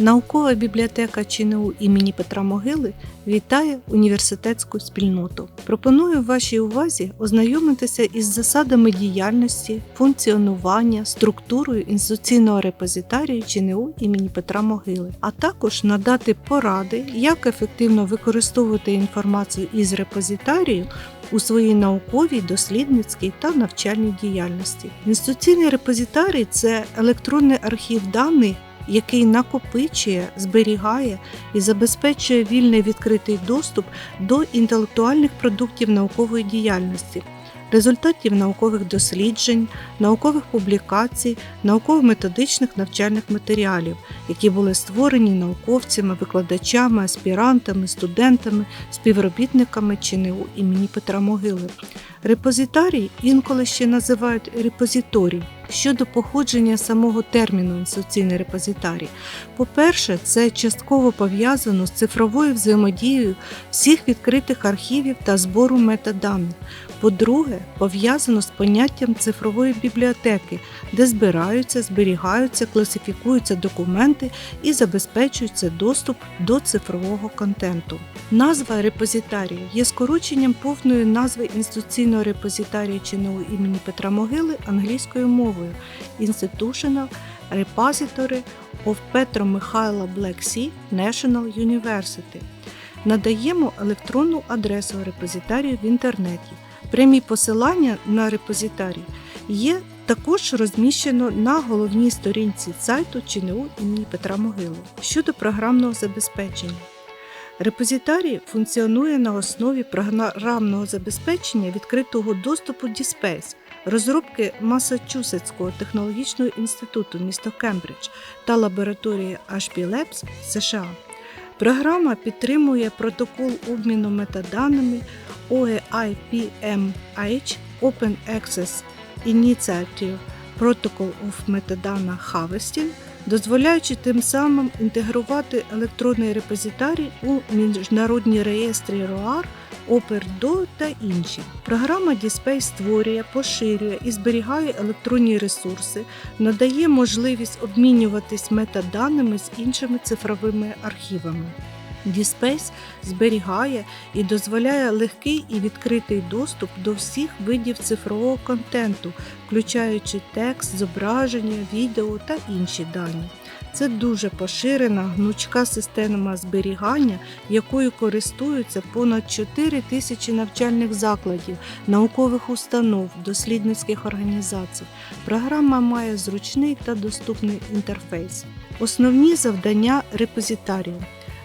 Наукова бібліотека ЧНУ імені Петра Могили вітає університетську спільноту. Пропоную вашій увазі ознайомитися із засадами діяльності, функціонування, структурою інституційного репозитарію ЧНУ імені Петра Могили, а також надати поради, як ефективно використовувати інформацію із репозитарію у своїй науковій, дослідницькій та навчальній діяльності. Інституційний репозитарій це електронний архів даних який накопичує, зберігає і забезпечує вільний відкритий доступ до інтелектуальних продуктів наукової діяльності, результатів наукових досліджень, наукових публікацій, науково-методичних навчальних матеріалів, які були створені науковцями, викладачами, аспірантами, студентами, співробітниками ЧНУ імені Петра Могили. Репозитарій інколи ще називають репозиторій. Щодо походження самого терміну інституційний репозитарій, по-перше, це частково пов'язано з цифровою взаємодією всіх відкритих архівів та збору метаданих. По-друге, пов'язано з поняттям цифрової бібліотеки, де збираються, зберігаються, класифікуються документи і забезпечується доступ до цифрового контенту. Назва репозитарію є скороченням повної назви інституційного репозитарія ЧНУ імені Петра Могили англійською мовою Institutional Repository of Petro Михайла Black Sea National University. Надаємо електронну адресу репозитарію в інтернеті. Прямі посилання на репозитарій є також розміщено на головній сторінці сайту ЧНУ імені Петра Могили щодо програмного забезпечення. Репозитарій функціонує на основі програмного забезпечення відкритого доступу DSpace, розробки Масачусетського технологічного інституту міста Кембридж та лабораторії HP Labs США. Програма підтримує протокол обміну метаданими OEIPMH Open Access Initiative Protocol of Metadata Harvesting, дозволяючи тим самим інтегрувати електронний репозитарій у міжнародні реєстри ROAR, OPERDO та інші. Програма DSpace створює, поширює і зберігає електронні ресурси, надає можливість обмінюватись метаданими з іншими цифровими архівами. DSpace зберігає і дозволяє легкий і відкритий доступ до всіх видів цифрового контенту, включаючи текст, зображення, відео та інші дані. Це дуже поширена гнучка система зберігання, якою користуються понад 4 тисячі навчальних закладів, наукових установ, дослідницьких організацій. Програма має зручний та доступний інтерфейс. Основні завдання репозитарію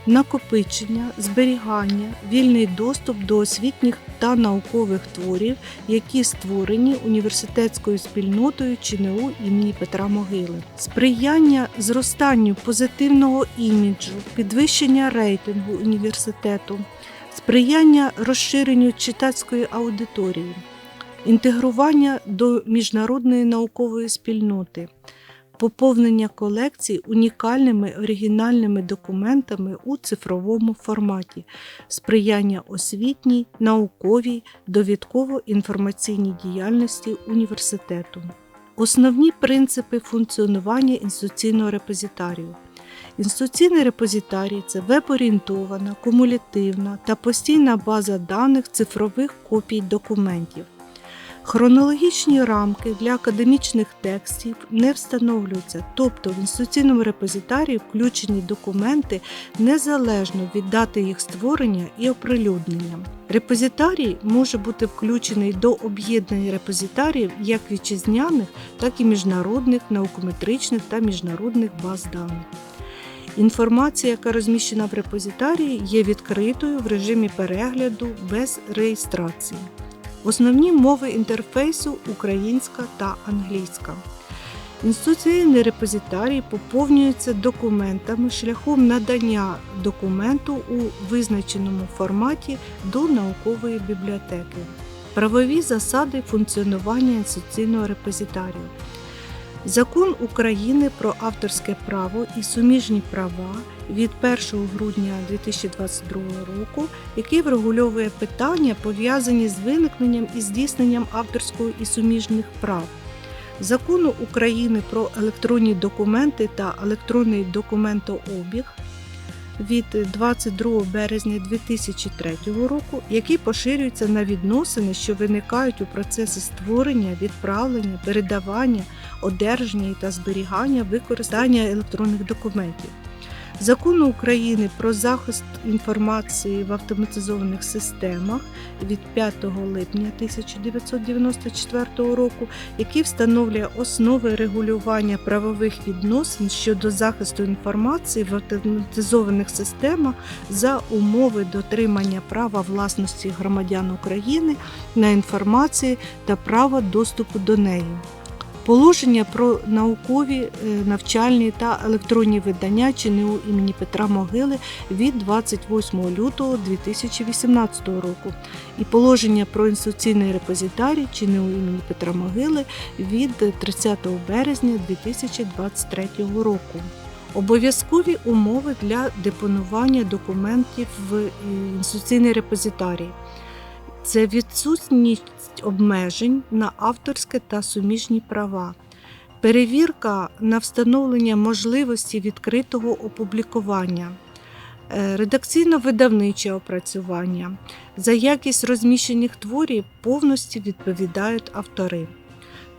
накопичення, зберігання, вільний доступ до освітніх та наукових творів, які створені університетською спільнотою ЧНУ імені Петра Могили, сприяння зростанню позитивного іміджу, підвищення рейтингу університету, сприяння розширенню читацької аудиторії, інтегрування до міжнародної наукової спільноти поповнення колекцій унікальними оригінальними документами у цифровому форматі, сприяння освітній, науковій, довідково-інформаційній діяльності університету. Основні принципи функціонування інституційного репозитарію. Інституційний репозитарій це веб-орієнтована, кумулятивна та постійна база даних цифрових копій документів. Хронологічні рамки для академічних текстів не встановлюються, тобто в інституційному репозитарії включені документи незалежно від дати їх створення і оприлюднення. Репозитарій може бути включений до об'єднань репозитаріїв як вітчизняних, так і міжнародних, наукометричних та міжнародних баз даних. Інформація, яка розміщена в репозитарії, є відкритою в режимі перегляду без реєстрації. Основні мови інтерфейсу українська та англійська. Інституційний репозитарій поповнюється документами шляхом надання документу у визначеному форматі до наукової бібліотеки. Правові засади функціонування інституційного репозитарію. Закон України про авторське право і суміжні права від 1 грудня 2022 року, який врегульовує питання, пов'язані з виникненням і здійсненням авторського і суміжних прав. Закону України про електронні документи та електронний документообіг від 22 березня 2003 року, який поширюється на відносини, що виникають у процесі створення, відправлення, передавання, одержання та зберігання використання електронних документів. Закону України про захист інформації в автоматизованих системах від 5 липня 1994 року, який встановлює основи регулювання правових відносин щодо захисту інформації в автоматизованих системах за умови дотримання права власності громадян України на інформацію та права доступу до неї. Положення про наукові, е, навчальні та електронні видання ЧНУ імені Петра Могили від 28 лютого 2018 року і положення про інституційний репозитарій ЧНУ імені Петра Могили від 30 березня 2023 року. Обов'язкові умови для депонування документів в е, інституційний репозитарій. Це відсутність обмежень на авторське та суміжні права, перевірка на встановлення можливості відкритого опублікування, е, редакційно-видавниче опрацювання. За якість розміщених творів повністю відповідають автори.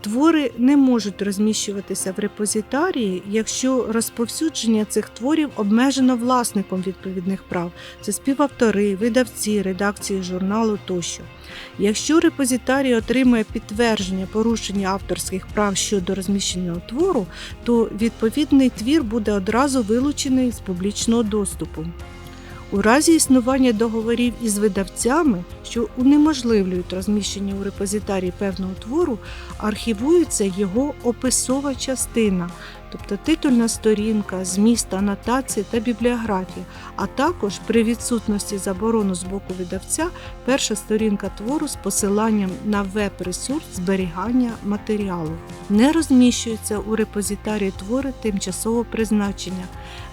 Твори не можуть розміщуватися в репозитарії, якщо розповсюдження цих творів обмежено власником відповідних прав, це співавтори, видавці, редакції журналу тощо. Якщо репозитарій отримує підтвердження порушення авторських прав щодо розміщеного твору, то відповідний твір буде одразу вилучений з публічного доступу. У разі існування договорів із видавцями, що унеможливлюють розміщення у репозитарії певного твору, архівується його описова частина, тобто титульна сторінка, зміст, анотації та бібліографія, а також при відсутності заборону з боку видавця перша сторінка твору з посиланням на веб-ресурс зберігання матеріалу. Не розміщуються у репозитарії твори тимчасового призначення,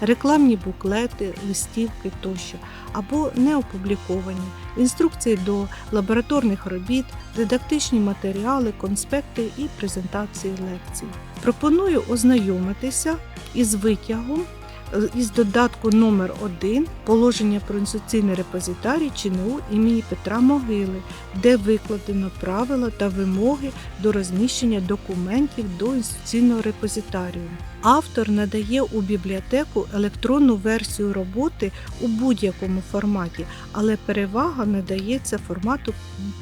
рекламні буклети, листівки тощо, або не опубліковані, інструкції до лабораторних робіт, дидактичні матеріали, конспекти і презентації лекцій. Пропоную ознайомитися із витягом е, із додатку номер 1 положення про інституційний репозитарій ЧНУ імені Петра Могили, де викладено правила та вимоги до розміщення документів до інституційного репозитарію. Автор надає у бібліотеку електронну версію роботи у будь-якому форматі, але перевага надається формату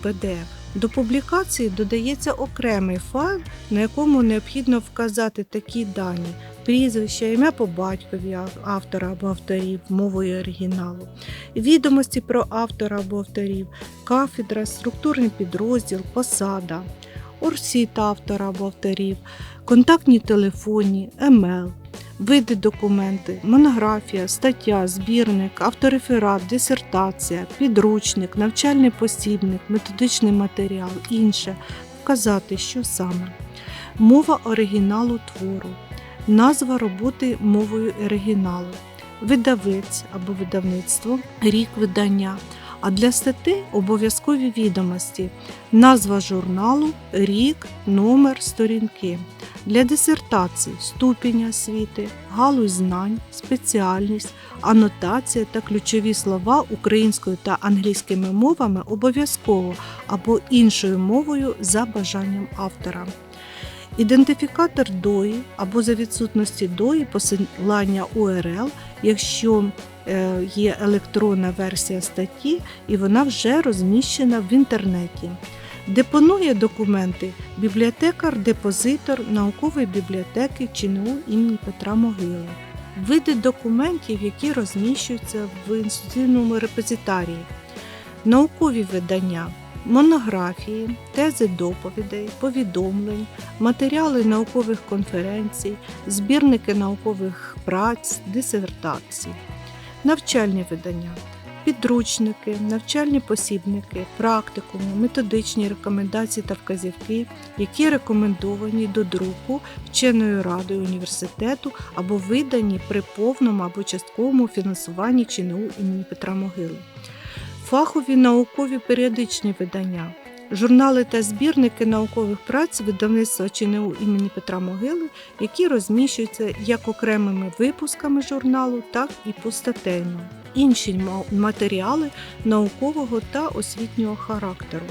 PDF. До публікації додається окремий файл, на якому необхідно вказати такі дані: прізвище, ім'я по батькові автора або авторів мовою оригіналу, відомості про автора або авторів, кафедра, структурний підрозділ, посада, орсіт автора або авторів, контактні телефоні, емейл. Види документи, монографія, стаття, збірник, автореферат, дисертація, підручник, навчальний посібник, методичний матеріал, інше. Вказати, що саме. Мова оригіналу твору, назва роботи мовою оригіналу, видавець або видавництво, рік видання. А для статей обов'язкові відомості, назва журналу, рік, номер, сторінки. Для дисертації ступінь освіти, галузь знань, спеціальність, анотація та ключові слова українською та англійськими мовами обов'язково або іншою мовою за бажанням автора. Ідентифікатор DOI або за відсутності DOI посилання URL, якщо є електронна версія статті і вона вже розміщена в інтернеті. Депонує документи бібліотекар-депозитор наукової бібліотеки ЧНУ імені Петра Могили. Види документів, які розміщуються в інституційному репозитарії, наукові видання, монографії, тези доповідей, повідомлень, матеріали наукових конференцій, збірники наукових праць, дисертацій, навчальні видання підручники, навчальні посібники, практикуми, методичні рекомендації та вказівки, які рекомендовані до друку вченою радою університету або видані при повному або частковому фінансуванні ЧНУ імені Петра Могили. Фахові наукові періодичні видання, журнали та збірники наукових праць видавництва ЧНУ імені Петра Могили, які розміщуються як окремими випусками журналу, так і постатейно. Інші матеріали наукового та освітнього характеру.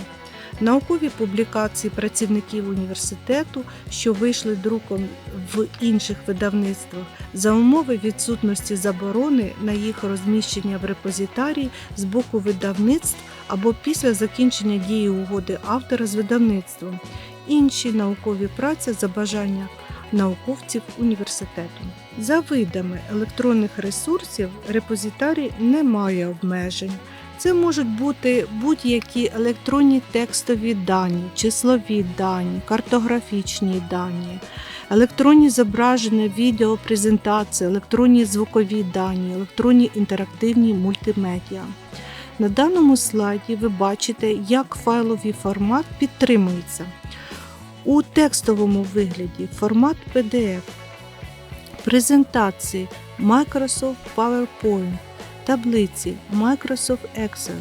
Наукові публікації працівників університету, що вийшли друком в інших видавництвах, за умови відсутності заборони на їх розміщення в репозитарії з боку видавництв або після закінчення дії угоди автора з видавництвом, інші наукові праці за бажання науковців університету. За видами електронних ресурсів репозитарій не має обмежень. Це можуть бути будь-які електронні текстові дані, числові дані, картографічні дані, електронні зображення, відео, презентації, електронні звукові дані, електронні інтерактивні мультимедіа. На даному слайді ви бачите, як файловий формат підтримується. У текстовому вигляді формат PDF, презентації Microsoft PowerPoint, таблиці Microsoft Excel,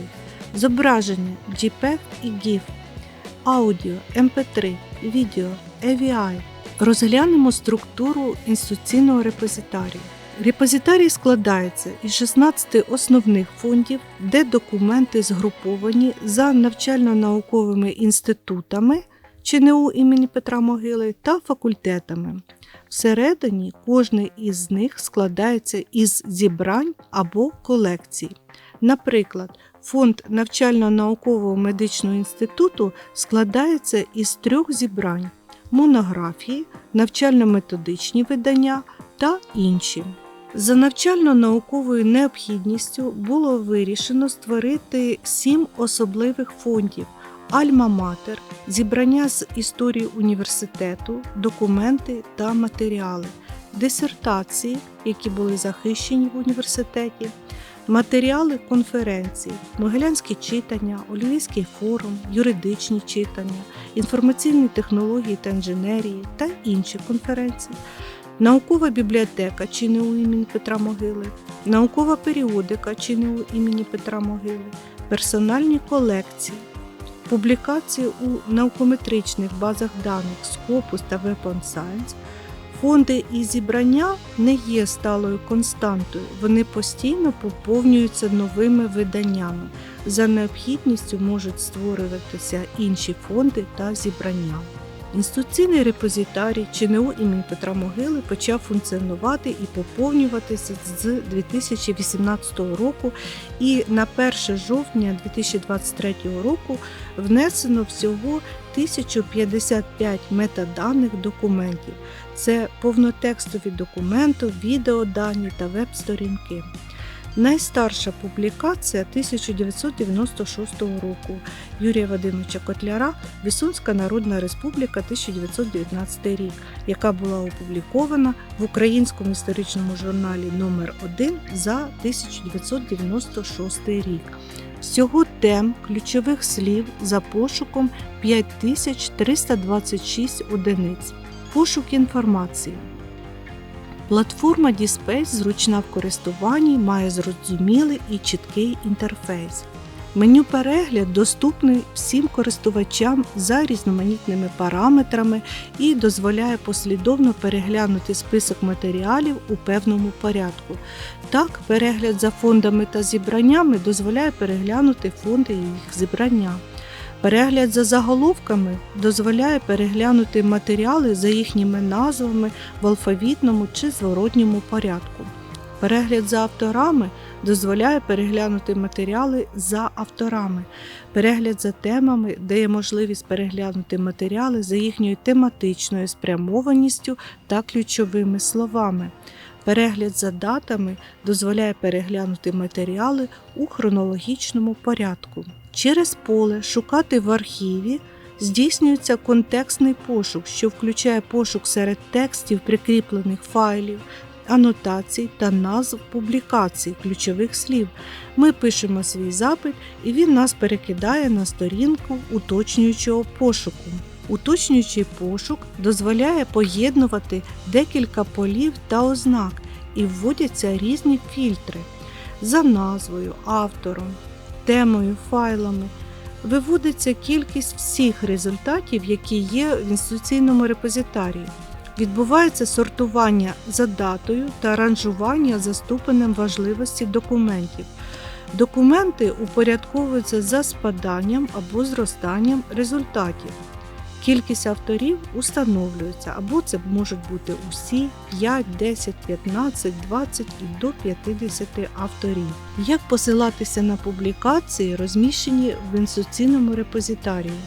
зображення JPEG і GIF, аудіо MP3, відео AVI. Розглянемо структуру інституційного репозитарію. Репозитарій складається із 16 основних фондів, де документи згруповані за навчально-науковими інститутами ЧНУ імені Петра Могили та факультетами. Всередині кожний із них складається із зібрань або колекцій. Наприклад, фонд навчально-наукового медичного інституту складається із трьох зібрань: монографії, навчально-методичні видання та інші. За навчально-науковою необхідністю було вирішено створити сім особливих фондів: Альма-Матер, зібрання з історії університету, документи та матеріали, дисертації, які були захищені в університеті, матеріали конференцій, могилянські читання, Олівійський форум, юридичні читання, інформаційні технології та інженерії та інші конференції. Наукова бібліотека ЧНУ імені Петра Могили, наукова періодика ЧНУ імені Петра Могили, персональні колекції, публікації у наукометричних базах даних Scopus та Weapon Science. Фонди і зібрання не є сталою константою, вони постійно поповнюються новими виданнями. За необхідністю можуть створюватися інші фонди та зібрання. Інституційний репозитарій ЧНУ імені Петра Могили почав функціонувати і поповнюватися з 2018 року, і на 1 жовтня 2023 року внесено всього 1055 метаданих документів. Це повнотекстові документи, відеодані та веб-сторінки. Найстарша публікація 1996 року Юрія Вадимовича Котляра Вісунська Народна Республіка 1919 рік, яка була опублікована в українському історичному журналі номер 1 за 1996 рік. Всього тем ключових слів за пошуком 5326 одиниць. Пошук інформації. Платформа DSpace зручна в користуванні, має зрозумілий і чіткий інтерфейс. Меню перегляд доступний всім користувачам за різноманітними параметрами і дозволяє послідовно переглянути список матеріалів у певному порядку. Так, перегляд за фондами та зібраннями дозволяє переглянути фонди і їх зібрання. Перегляд за заголовками дозволяє переглянути матеріали за їхніми назвами в алфавітному чи зворотньому порядку. Перегляд за авторами дозволяє переглянути матеріали за авторами. Перегляд за темами дає можливість переглянути матеріали за їхньою тематичною спрямованістю та ключовими словами. Перегляд за датами дозволяє переглянути матеріали у хронологічному порядку. Через поле Шукати в архіві здійснюється контекстний пошук, що включає пошук серед текстів прикріплених файлів, анотацій та назв публікацій ключових слів. Ми пишемо свій запит, і він нас перекидає на сторінку уточнюючого пошуку. Уточнюючий пошук дозволяє поєднувати декілька полів та ознак і вводяться різні фільтри за назвою, автором, темою, файлами. виводиться кількість всіх результатів, які є в інституційному репозитарії. Відбувається сортування за датою та ранжування за ступенем важливості документів. Документи упорядковуються за спаданням або зростанням результатів. Кількість авторів установлюється, або це можуть бути усі 5, 10, 15, 20 і до 50 авторів. Як посилатися на публікації, розміщені в інституційному репозитарії?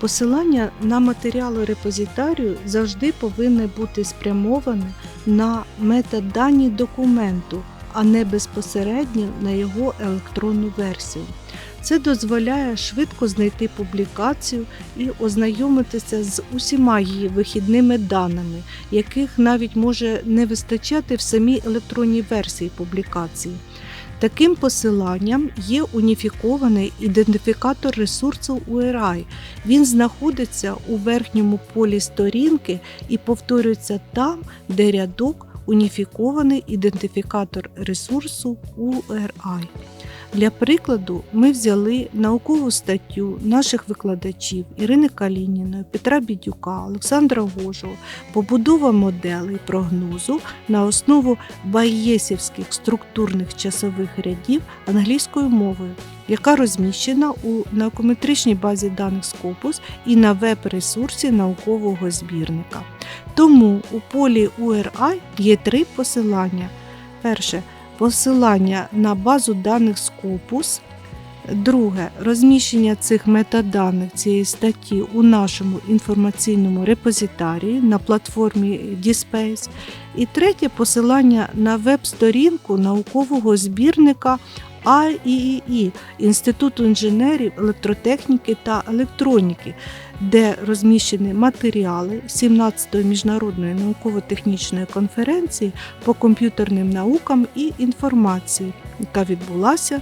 Посилання на матеріали репозитарію завжди повинне бути спрямоване на метадані документу, а не безпосередньо на його електронну версію. Це дозволяє швидко знайти публікацію і ознайомитися з усіма її вихідними даними, яких навіть може не вистачати в самій електронній версії публікації. Таким посиланням є уніфікований ідентифікатор ресурсу URI. Він знаходиться у верхньому полі сторінки і повторюється там, де рядок уніфікований ідентифікатор ресурсу URI. Для прикладу, ми взяли наукову статтю наших викладачів Ірини Калініної, Петра Бідюка, Олександра Гожого побудова моделей прогнозу на основу байєсівських структурних часових рядів англійською мовою, яка розміщена у наукометричній базі даних Scopus і на веб-ресурсі наукового збірника. Тому у полі URI є три посилання. Перше посилання на базу даних Scopus. Друге розміщення цих метаданих цієї статті у нашому інформаційному репозитарії на платформі DSpace. І третє посилання на веб-сторінку наукового збірника IEEE Інституту інженерів, електротехніки та електроніки, де розміщені матеріали 17-ї міжнародної науково-технічної конференції по комп'ютерним наукам і інформації, яка відбулася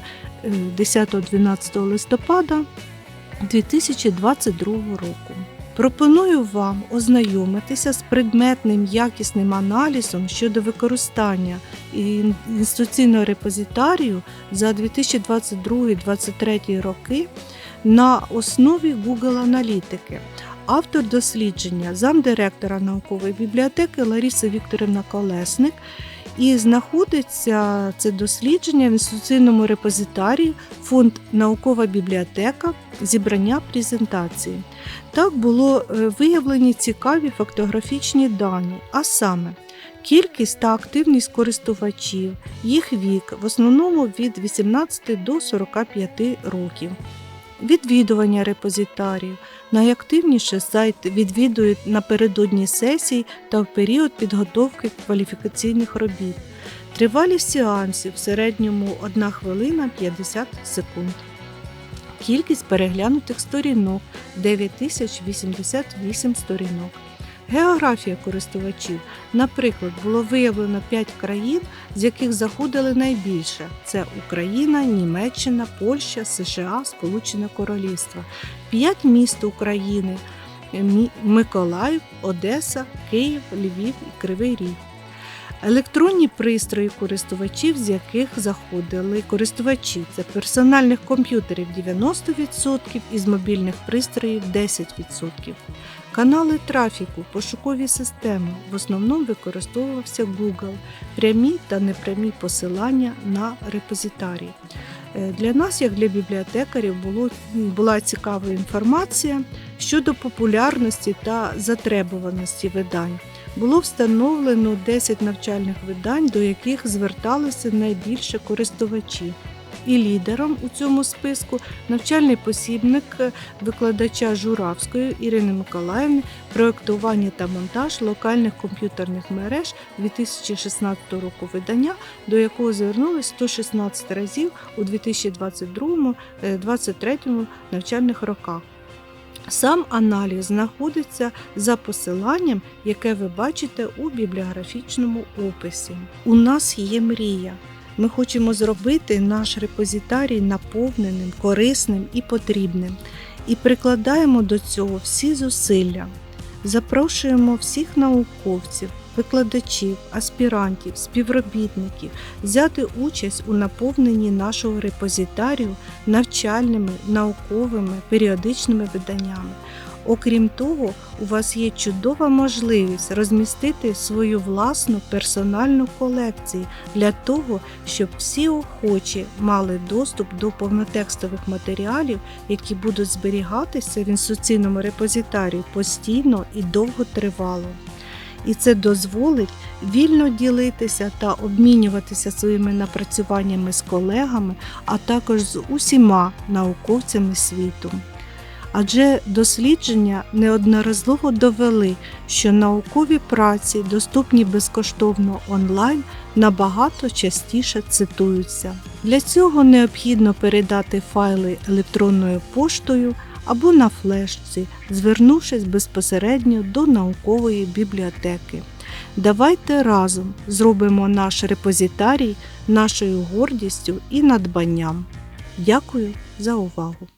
10-12 листопада 2022 року. Пропоную вам ознайомитися з предметним якісним аналізом щодо використання інституційного репозитарію за 2022-2023 роки на основі Google аналітики. Автор дослідження, замдиректора наукової бібліотеки Лариса Вікторівна Колесник. І знаходиться це дослідження в інституційному репозитарії Фонд Наукова бібліотека зібрання презентації. Так було виявлені цікаві фактографічні дані, а саме кількість та активність користувачів, їх вік, в основному від 18 до 45 років. Відвідування репозитарів. Найактивніше сайт відвідують напередодні сесій та в період підготовки кваліфікаційних робіт. Тривалість сеансів в середньому 1 хвилина 50 секунд. Кількість переглянутих сторінок 9088 сторінок. Географія користувачів. Наприклад, було виявлено 5 країн, з яких заходили найбільше: це Україна, Німеччина, Польща, США, Сполучене Королівство, 5 міст України: Миколаїв, Одеса, Київ, Львів і Кривий Ріг. Електронні пристрої користувачів, з яких заходили користувачі, це персональних комп'ютерів 90% і з мобільних пристроїв 10%. Канали трафіку, пошукові системи в основному використовувався Google, прямі та непрямі посилання на репозитарій. Для нас, як для бібліотекарів, було, була цікава інформація щодо популярності та затребуваності видань. Було встановлено 10 навчальних видань, до яких зверталися найбільше користувачі. І лідером у цьому списку навчальний посібник викладача Журавської Ірини Миколаївни проєктування та монтаж локальних комп'ютерних мереж 2016 року видання, до якого звернулись 116 разів у 2022-2023 навчальних роках. Сам аналіз знаходиться за посиланням, яке ви бачите у бібліографічному описі. У нас є мрія. Ми хочемо зробити наш репозитарій наповненим, корисним і потрібним. І прикладаємо до цього всі зусилля. Запрошуємо всіх науковців, викладачів, аспірантів, співробітників взяти участь у наповненні нашого репозитарію навчальними, науковими, періодичними виданнями. Окрім того, у вас є чудова можливість розмістити свою власну персональну колекцію для того, щоб всі охочі мали доступ до повнотекстових матеріалів, які будуть зберігатися в інституційному репозитарії постійно і довготривало. І це дозволить вільно ділитися та обмінюватися своїми напрацюваннями з колегами, а також з усіма науковцями світу. Адже дослідження неодноразово довели, що наукові праці, доступні безкоштовно онлайн, набагато частіше цитуються. Для цього необхідно передати файли електронною поштою або на флешці, звернувшись безпосередньо до наукової бібліотеки. Давайте разом зробимо наш репозитарій нашою гордістю і надбанням. Дякую за увагу!